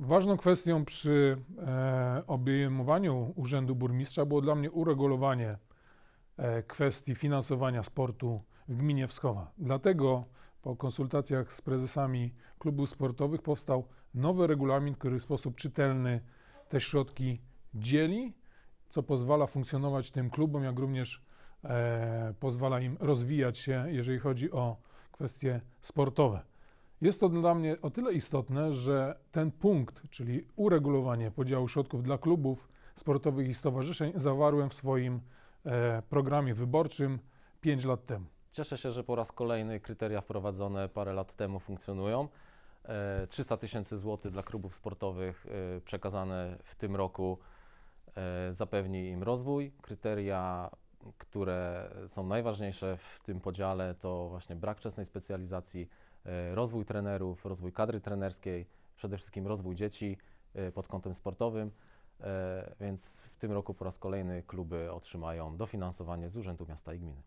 Ważną kwestią przy e, obejmowaniu Urzędu Burmistrza było dla mnie uregulowanie e, kwestii finansowania sportu w gminie Wskowa. Dlatego po konsultacjach z prezesami klubów sportowych powstał nowy regulamin, który w sposób czytelny te środki dzieli, co pozwala funkcjonować tym klubom, jak również e, pozwala im rozwijać się, jeżeli chodzi o kwestie sportowe. Jest to dla mnie o tyle istotne, że ten punkt, czyli uregulowanie podziału środków dla klubów sportowych i stowarzyszeń, zawarłem w swoim e, programie wyborczym 5 lat temu. Cieszę się, że po raz kolejny kryteria wprowadzone parę lat temu funkcjonują. E, 300 tysięcy złotych dla klubów sportowych e, przekazane w tym roku e, zapewni im rozwój. Kryteria, które są najważniejsze w tym podziale, to właśnie brak wczesnej specjalizacji, e, rozwój trenerów, rozwój kadry trenerskiej, przede wszystkim rozwój dzieci e, pod kątem sportowym. E, Więc w tym roku po raz kolejny kluby otrzymają dofinansowanie z Urzędu Miasta i Gminy.